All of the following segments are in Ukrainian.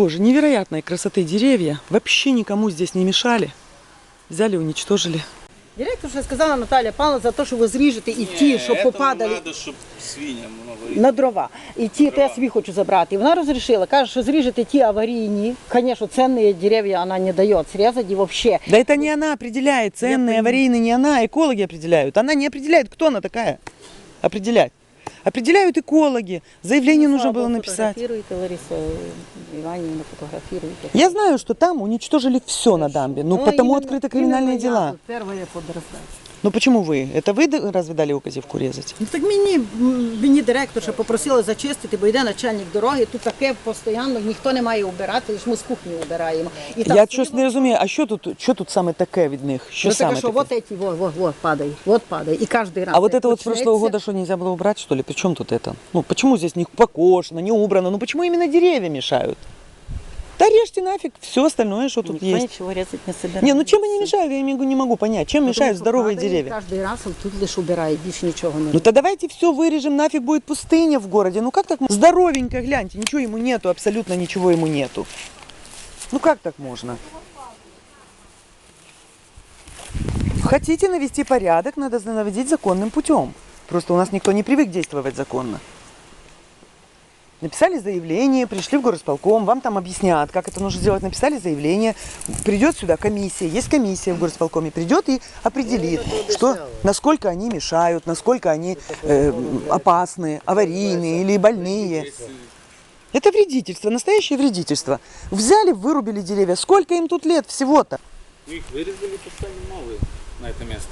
Боже, невероятной красоты деревья. Вообще никому здесь не мешали. Взяли, уничтожили. Директорша сказала Наталя Павловна за те, що ви зріжете і ті, що попадали Надо, щоб свиням много на дрова. І ті, то я собі хочу забрати. І вона розрішила, каже, що зріжете ті аварійні. Звісно, цінні дерев'я вона не дає зрізати взагалі. Да это не она определяет, ценные, понимаю. аварийные, не она, экологи определяют. Она не определяет, кто она такая определять. Определяют экологи. Заявление нужно было написать. Фотографируйте, Лариса Іванівна, фотографируйте. Я знаю, что там уничтожили все на дамбе. Ну, потому іменно- открыты криминальные іменно я дела. тут Перше подростаю. Ну почему вы? Это вы д- разве дали указивку резать? Ну так мені, м, мені директорша попросила зачистити, бо йде начальник дороги, тут таке постійно, ніхто не має убирати, лише ми з кухні убираємо. І там Я всі щось не розумію, а що тут, що тут саме таке від них? Що Ну, саме так, що таке? вот эти, вот, вот, вот, падай, вот падай. И каждый раз. А вот это вот с почнеться. прошлого года что, нельзя было убрать, что ли? Причем тут это? Ну, почему здесь не покошено, не убрано? Ну, почему именно деревья мешают? Режьте нафиг все остальное, что тут Никто есть. ничего резать не собирается. Не, ну чем они мешают, я не могу, не могу понять. Чем мешают здоровые деревья? Каждый раз он тут лишь убирает, больше ничего не Ну то давайте все вырежем, нафиг будет пустыня в городе. Ну как так? можно? Здоровенько, гляньте, ничего ему нету, абсолютно ничего ему нету. Ну как так можно? Хотите навести порядок, надо наводить законным путем. Просто у нас никто не привык действовать законно. Написали заявление, пришли в горосполком, вам там объяснят, как это нужно сделать. Написали заявление, придет сюда комиссия, есть комиссия в горосполкоме, придет и определит, что, насколько они мешают, насколько они э, опасны, аварийные или больные. Это вредительство, настоящее вредительство. Взяли, вырубили деревья. Сколько им тут лет всего-то? Ну, Их вырезали, поставили новые на это место.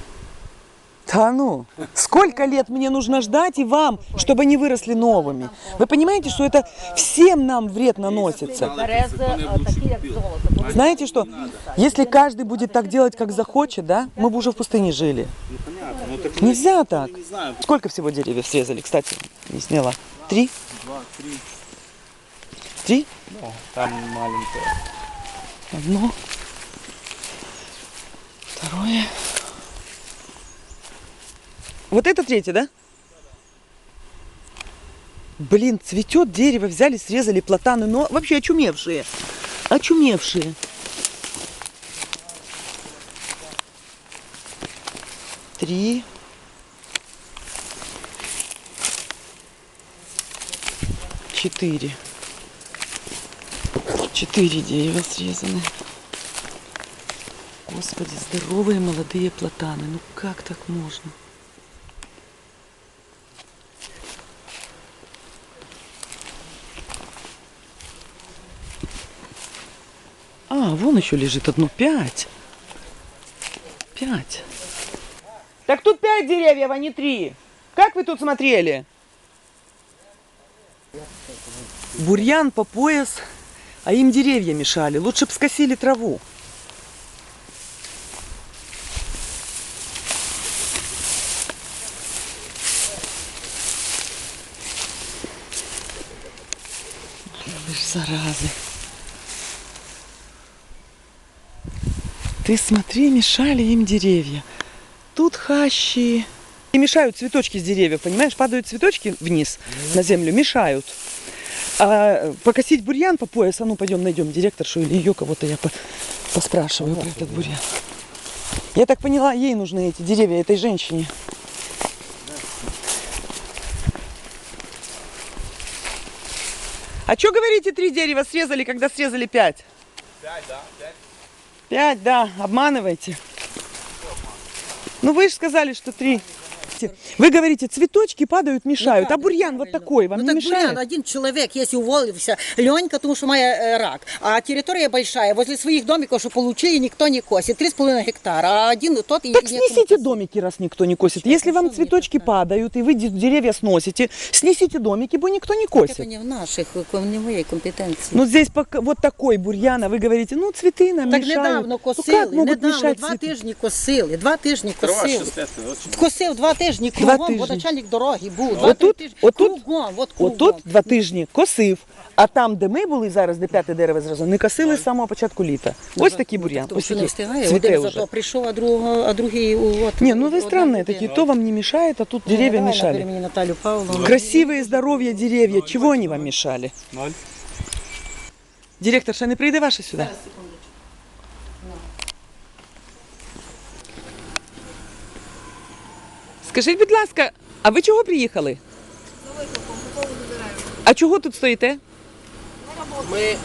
Да ну, сколько лет мне нужно ждать и вам, чтобы они выросли новыми? Вы понимаете, что это всем нам вред наносится? Знаете что? Если каждый будет так делать, как захочет, да, мы бы уже в пустыне жили. Нельзя так. Сколько всего деревьев срезали, кстати, не сняла? Три? Три. Там маленькая. Одно. Второе. Вот это третье, да? Блин, цветет дерево, взяли, срезали платаны, но вообще очумевшие. Очумевшие. Три. Четыре. Четыре дерева срезаны. Господи, здоровые молодые платаны. Ну как так можно? А, вон еще лежит одно. Пять. Пять. Так тут пять деревьев, а не три. Как вы тут смотрели? Бурьян по пояс, а им деревья мешали. Лучше бы скосили траву. Заразы. Ты смотри, мешали им деревья. Тут хащи. И мешают цветочки с деревьев, понимаешь? Падают цветочки вниз на землю, мешают. А покосить бурьян по пояс, а ну пойдем найдем директоршу или ее кого-то я по- поспрашиваю про этот бурьян. Я так поняла, ей нужны эти деревья, этой женщине. А что говорите, три дерева срезали, когда срезали пять? Пять, да, пять. Пять, да, обманываете. Ну вы же сказали, что три Вы говорите, цветочки падают, мешают, а бурьян вот такой вам ну, не так мешает? бурян, один человек, если уволился, Ленька, потому что має э, рак, а территория большая, возле своих домиков, что получили, никто не косит, 3,5 гектара, а один тот и Так некому снесите косить. домики, раз никто не косит. Если вам цветочки падают, и вы де- деревья сносите, снесите домики, бо никто не Это косит. не в наших, не в моей компетенции. Ну здесь пока вот такой бурьян, а вы говорите, ну цветы нам так мешают. недавно ну косили, как могут недавно, мешать два цветы? тижні косили, два тижні Трава косили. шестая, очень. Косив два тижні Два кругом, тижні. бо начальник дороги був. Два Отут, тижні отут, кругом, от кругом. отут два тижні косив, а там, де ми були зараз, де п'яте дерево зразу, не косили з самого початку літа. Ось такий бур'ян, Тому ось що не такий встигає, цвіте один вже. зато прийшов, а другого, а другий у- от. Не, ну вы одна странные людина. такие, то вам не мешает, а тут Ну, деревья давай набери мешали. мені Наталю Павловну. Красивые, здоровья деревья, чего они вам мешали? Ноль. Директор, ще не прийде ваша сюди? Скажіть, будь ласка, а ви чого приїхали? А чого тут стоїте? Ми е,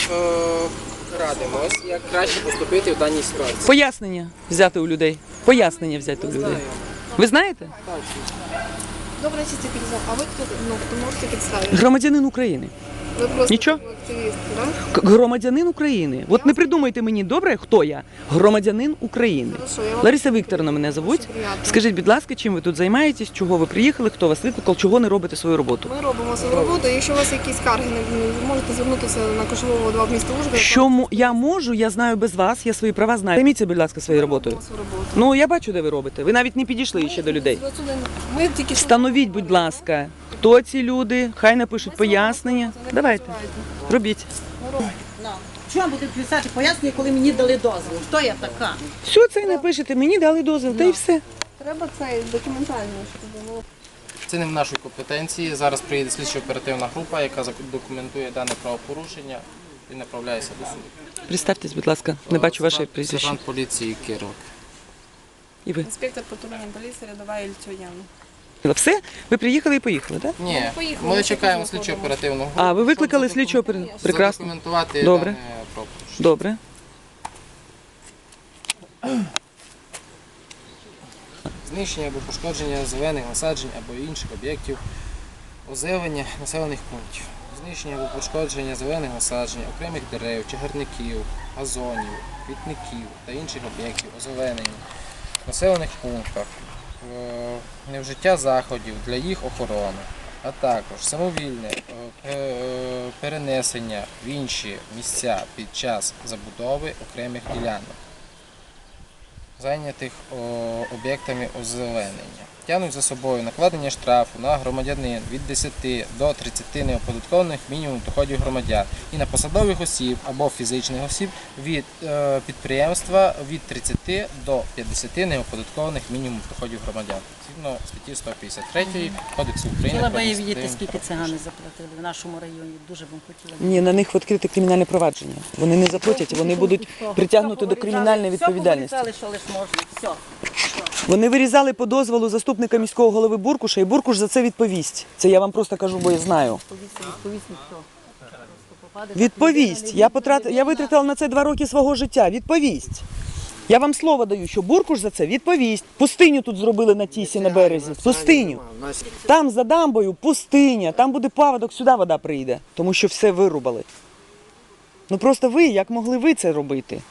радимось, як краще поступити в даній ситуації. Пояснення взяти у людей. Пояснення взяти у людей. Ви знаєте? Добре, чисті. А ви хто ну, хто можете представити? Громадянин України. Ви просто Нічого. активіст, так? К- Громадянин України. От не придумайте мені добре, хто я. Громадянин України. Хорошо, я вам Лариса Вікторовна мене звуть. Дуже приємно. Скажіть, будь ласка, чим ви тут займаєтесь, чого ви приїхали, хто вас викликав, чого не робите свою роботу? Ми робимо свою роботу. Якщо у вас якісь скарги, не- можете звернутися на Кошового 2 в місто Ужгород. Що мо- я можу, я знаю без вас, я свої права знаю. Займіться, будь ласка, своєю роботою. Робимо свою роботу. Ну я бачу, де ви робите. Ви навіть не підійшли ще до людей. Ми тільки що- Встановіть, будь ласка, хто ці люди, хай напишуть пояснення. Давайте, робіть. Чому буде писати пояснення, коли мені дали дозвіл? Хто я така? Все це напишете, мені дали дозвіл, та й все. Треба це документально, щоб було. Це не в нашій компетенції. Зараз приїде слідчо оперативна група, яка документує дане правопорушення і направляється до суду. Представтесь, будь ласка, не бачу ваше Сержант- прізвище. Сержант поліції Кирлик. І ви. Інспектор патрульної поліції рядова Ільцюян. Все? Ви приїхали і поїхали, так? Ні, поїхали, ми чекаємо потім слідчо виходимо. групу. А, ви викликали слідчого задокументувати- опер- Прекрасно. Задокументувати Добре. дане правопорушення. Добре. Знищення або пошкодження зелених насаджень або інших об'єктів озеленення населених пунктів. Знищення або пошкодження зелених насаджень, окремих дерев, чагарників, газонів, квітників та інших об'єктів озеленення в населених пунктах, е, невжиття заходів для їх охорони, а також самовільне е, е, перенесення в інші місця під час забудови окремих ділянок зайнятих об'єктами озеленення. Тягнуть за собою накладення штрафу на громадянин від 10 до 30 неоподаткованих мінімум доходів громадян і на посадових осіб або фізичних осіб від е, підприємства від 30 до 50 неоподаткованих мінімум доходів громадян. Згідно статті 153 Кодексу України. Хотіла би адміністративні скільки цигани заплатили в нашому районі. Дуже б хотіла. Ні, на них відкрите кримінальне провадження. Вони не заплатять, вони будуть притягнуті до кримінальної відповідальності. Можна. Все. Вони вирізали по дозволу заступника міського голови Буркуша, і Буркуш за це відповість. Це я вам просто кажу, бо я знаю. Відповість ніхто. Відповість. Я потрат... я витратила на це два роки свого життя. Відповість. Я вам слово даю, що Буркуш за це відповість. Пустиню тут зробили на тісі на березі. Пустиню. Там за дамбою пустиня, там буде паводок, сюди вода прийде, тому що все вирубали. Ну просто ви, як могли ви це робити?